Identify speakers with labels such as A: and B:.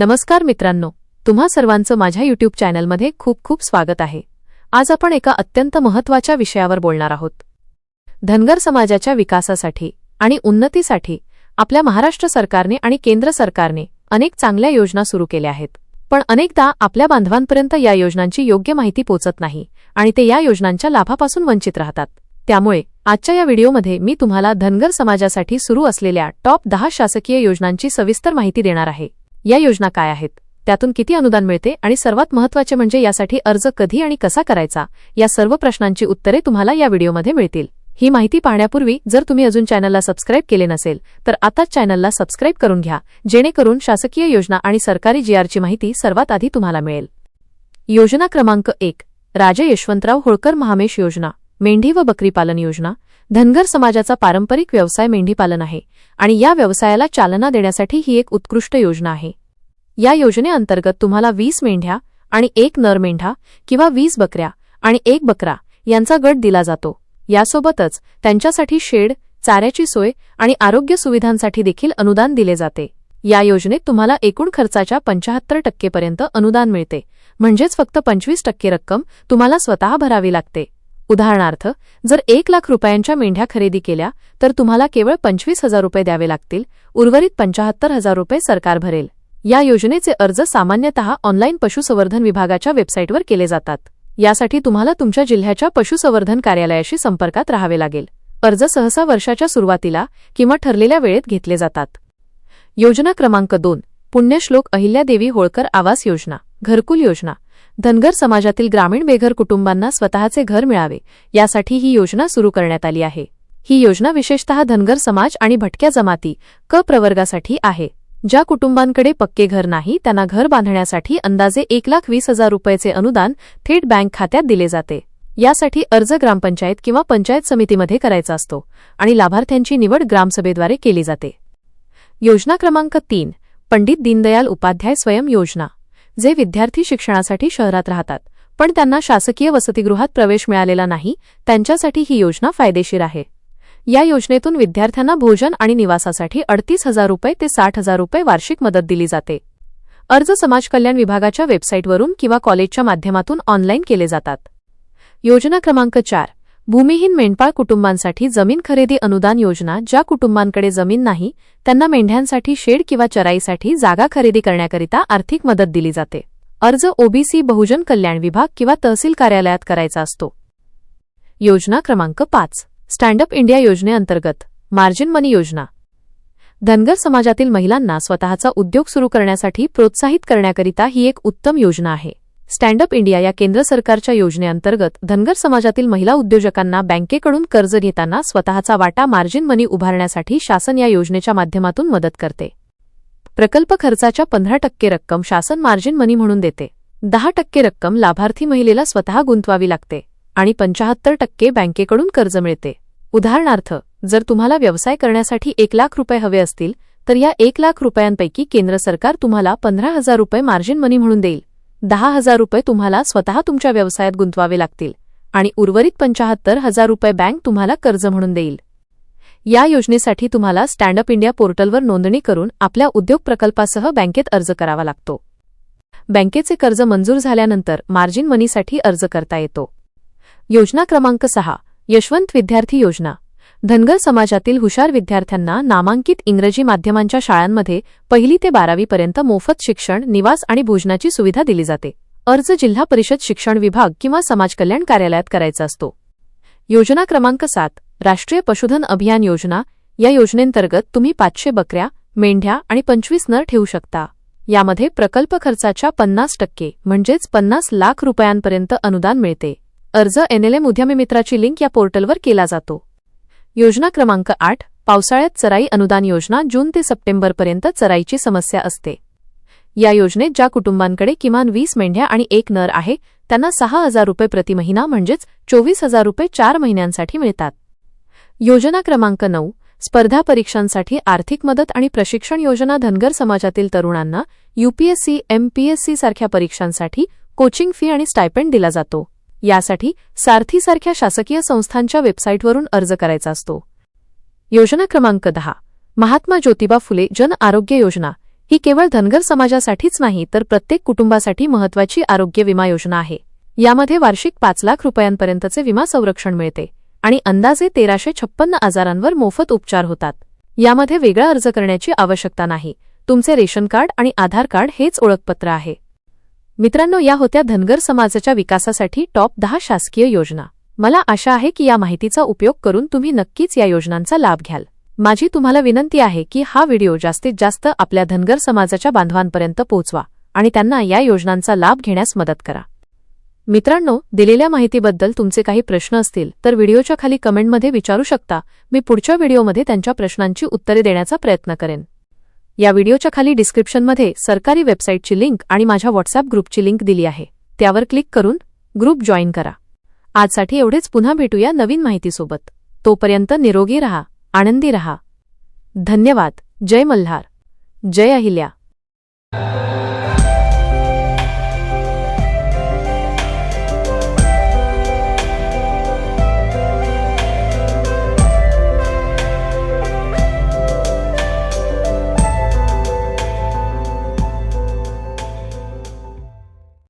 A: नमस्कार मित्रांनो तुम्हा सर्वांचं माझ्या युट्यूब चॅनलमध्ये खूप खूप स्वागत आहे. आज आपण एका अत्यंत महत्त्वाच्या विषयावर बोलणार आहोत. धनगर समाजाच्या विकासासाठी आणि उन्नतीसाठी आपल्या महाराष्ट्र सरकारने आणि केंद्र सरकारने अनेक चांगल्या योजना सुरू केल्या आहेत. पण अनेकदा आपल्या बांधवांपर्यंत या योजनांची योग्य माहिती पोचत नाही आणि ते या योजनांच्या लाभापासून वंचित राहतात. त्यामुळे आजच्या या व्हिडिओमध्ये मी तुम्हाला धनगर समाजासाठी सुरू असलेल्या टॉप दहा शासकीय योजनांची सविस्तर माहिती देणार आहे. या योजना काय आहेत? त्यातून किती अनुदान मिळते आणि सर्वात महत्त्वाचे म्हणजे यासाठी अर्ज कधी आणि कसा करायचा? या सर्व प्रश्नांची उत्तरे तुम्हाला या व्हिडिओमध्ये मिळतील. ही माहिती पाहण्यापूर्वी जर तुम्ही अजून चॅनलला सबस्क्राईब केले नसेल तर आताच चॅनलला सबस्क्राईब करून घ्या जेणेकरून शासकीय योजना आणि सरकारी जीआरची माहिती सर्वात आधी तुम्हाला मिळेल. योजना क्रमांक एक राजे यशवंतराव होळकर महामेश योजना मेंढी व बकरी पालन योजना धनगर समाजाचा पारंपरिक व्यवसाय मेंढीपालन आहे. आणि या व्यवसायाला चालना देण्यासाठी ही एक उत्कृष्ट योजना आहे. या योजनेअंतर्गत तुम्हाला वीस मेंढ्या आणि एक नर मेंढा किंवा वीस बकऱ्या आणि एक बकरा यांचा गट दिला जातो. यासोबतच त्यांच्यासाठी शेड चाऱ्याची सोय आणि आरोग्य सुविधांसाठी देखील अनुदान दिले जाते. या योजनेत तुम्हाला एकूण खर्चाच्या पंचाहत्तर टक्केपर्यंत अनुदान मिळते. म्हणजेच फक्त पंचवीस टक्के रक्कम तुम्हाला स्वतः भरावी लागते. उदाहरणार्थ जर एक लाख रुपयांच्या मेंढ्या खरेदी केल्या तर तुम्हाला केवळ पंचवीस हजार रुपये द्यावे लागतील उर्वरित पंचाहत्तर हजार रुपये सरकार भरेल. या योजनेचे अर्ज सामान्यतः ऑनलाईन पशुसंवर्धन विभागाच्या वेबसाईटवर केले जातात. यासाठी तुम्हाला तुमच्या जिल्ह्याच्या पशुसंवर्धन कार्यालयाशी संपर्कात राहावे लागेल. अर्ज सहसा वर्षाच्या सुरुवातीला किंवा ठरलेल्या वेळेत घेतले जातात. योजना क्रमांक दोन पुण्यश्लोक अहिल्यादेवी होळकर आवास योजना घरकुल योजना. धनगर समाजातील ग्रामीण बेघर कुटुंबांना स्वतःचे घर मिळावे यासाठी ही योजना सुरू करण्यात आली आहे. ही योजना विशेषतः धनगर समाज आणि भटक्या जमाती क प्रवर्गासाठी आहे. ज्या कुटुंबांकडे पक्के घर नाही त्यांना घर बांधण्यासाठी अंदाजे एक लाख वीस हजार रुपयाचे अनुदान थेट बँक खात्यात दिले जाते. यासाठी अर्ज ग्रामपंचायत किंवा पंचायत समितीमध्ये करायचा असतो आणि लाभार्थ्यांची निवड ग्रामसभेद्वारे केली जाते. योजना क्रमांक तीन पंडित दीनदयाल उपाध्याय स्वयं योजना. जे विद्यार्थी शिक्षणासाठी शहरात राहतात. पण त्यांना शासकीय वसतिगृहात प्रवेश मिळालेला नाही त्यांच्यासाठी ही योजना फायदेशीर आहे. या योजनेतून विद्यार्थ्यांना भोजन आणि निवासासाठी अडतीस हजार रुपये ते साठ हजार रुपये वार्षिक मदत दिली जाते. अर्ज समाज कल्याण विभागाच्या वेबसाईटवरून किंवा कॉलेजच्या माध्यमातून ऑनलाईन केले जातात. योजना क्रमांक चार. भूमिहीन मेंढपाळ कुटुंबांसाठी जमीन खरेदी अनुदान योजना ज्या कुटुंबांकडे जमीन नाही त्यांना मेंढ्यांसाठी शेड किंवा चराईसाठी जागा खरेदी करण्याकरिता आर्थिक मदत दिली जाते. अर्ज ओबीसी बहुजन कल्याण विभाग किंवा तहसील कार्यालयात करायचा असतो. योजना क्रमांक पाच. स्टँडअप इंडिया योजनेअंतर्गत मार्जिन मनी योजना. धनगर समाजातील महिलांना स्वतःचा उद्योग सुरू करण्यासाठी प्रोत्साहित करण्याकरिता ही एक उत्तम योजना आहे. स्टँडअप इंडिया या केंद्र सरकारच्या योजनेअंतर्गत धनगर समाजातील महिला उद्योजकांना बँकेकडून कर्ज घेताना स्वतःचा वाटा मार्जिन मनी उभारण्यासाठी शासन या योजनेच्या माध्यमातून मदत करते. प्रकल्प खर्चाच्या पंधरा टक्के रक्कम शासन मार्जिन मनी म्हणून देते. दहा टक्के रक्कम लाभार्थी महिलेला स्वतः गुंतवावी लागते आणि पंचाहत्तर टक्के बँकेकडून कर्ज मिळते. उदाहरणार्थ जर तुम्हाला व्यवसाय करण्यासाठी एक लाख रुपये हवे असतील तर या एक लाख रुपयांपैकी केंद्र सरकार तुम्हाला पंधरा हजार रुपये मार्जिन मनी म्हणून देईल. दहा हजार रुपये तुम्हाला स्वतः तुमच्या व्यवसायात गुंतवावे लागतील आणि उर्वरित पंचाहत्तर हजार रुपये बँक तुम्हाला कर्ज म्हणून देईल. या योजनेसाठी तुम्हाला स्टँडअप इंडिया पोर्टलवर नोंदणी करून आपल्या उद्योग प्रकल्पासह बँकेत अर्ज करावा लागतो. बँकेचे कर्ज मंजूर झाल्यानंतर मार्जिन मनीसाठी अर्ज करता येतो. योजना क्रमांक सहा यशवंत विद्यार्थी योजना. धनगर समाजातील हुशार विद्यार्थ्यांना नामांकित इंग्रजी माध्यमांच्या शाळांमध्ये पहिली ते बारावीपर्यंत मोफत शिक्षण निवास आणि भोजनाची सुविधा दिली जाते. अर्ज जिल्हा परिषद शिक्षण विभाग किंवा समाज कल्याण कार्यालयात करायचा असतो. योजना क्रमांक सात राष्ट्रीय पशुधन अभियान योजना. या योजनेंतर्गत तुम्ही पाचशे बकऱ्या मेंढ्या आणि पंचवीस नर ठेवू शकता. यामध्ये प्रकल्प खर्चाच्या पन्नास टक्के म्हणजेच पन्नास लाख रुपयांपर्यंत अनुदान मिळते. अर्ज एनएलएम उद्यमी मित्राची लिंक या पोर्टलवर केला जातो. योजना क्रमांक आठ पावसाळ्यात चराई अनुदान योजना जून ते सप्टेंबरपर्यंत चराईची समस्या असते. या योजनेत ज्या कुटुंबांकडे किमान वीस मेंढ्या आणि एक नर आहे त्यांना सहा हजार रुपये प्रति महिना म्हणजेच चोवीस हजार रुपये चार महिन्यांसाठी मिळतात. योजना क्रमांक नऊ स्पर्धा परीक्षांसाठी आर्थिक मदत आणि प्रशिक्षण योजना धनगर समाजातील तरुणांना यूपीएससी एमपीएससी सारख्या परीक्षांसाठी कोचिंग फी आणि स्टायपेंड दिला जातो. यासाठी सारथीसारख्या शासकीय संस्थांच्या वेबसाईटवरून अर्ज करायचा असतो. योजना क्रमांक दहा. महात्मा ज्योतिबा फुले जन आरोग्य योजना ही केवळ धनगर समाजासाठीच नाही तर प्रत्येक कुटुंबासाठी महत्वाची आरोग्य विमा योजना आहे. यामध्ये वार्षिक पाच लाख रुपयांपर्यंतचे विमा संरक्षण मिळते आणि अंदाजे तेराशे छप्पन्न आजारांवर मोफत उपचार होतात. यामध्ये वेगळा अर्ज करण्याची आवश्यकता नाही. तुमचे रेशन कार्ड आणि आधार कार्ड हेच ओळखपत्र आहे. मित्रांनो या होत्या धनगर समाजाच्या विकासासाठी टॉप दहा शासकीय योजना. मला आशा आहे की या माहितीचा उपयोग करून तुम्ही नक्कीच या योजनांचा लाभ घ्याल. माझी तुम्हाला विनंती आहे की हा व्हिडिओ जास्तीत जास्त आपल्या धनगर समाजाच्या बांधवांपर्यंत पोहोचवा आणि त्यांना या योजनांचा लाभ घेण्यास मदत करा. मित्रांनो दिलेल्या माहितीबद्दल तुमचे काही प्रश्न असतील तर व्हिडिओच्या खाली कमेंटमध्ये विचारू शकता. मी पुढच्या व्हिडिओमध्ये त्यांच्या प्रश्नांची उत्तरे देण्याचा प्रयत्न करेन. या व्हिडिओच्या खाली डिस्क्रिप्शनमध्ये सरकारी वेबसाईटची लिंक आणि माझ्या व्हॉट्सअप ग्रुपची लिंक दिली आहे. त्यावर क्लिक करून ग्रुप जॉईन करा. आजसाठी एवढेच. पुन्हा भेटूया नवीन माहितीसोबत. तोपर्यंत निरोगी रहा आनंदी रहा. धन्यवाद. जय मल्हार. जय अहिल्या.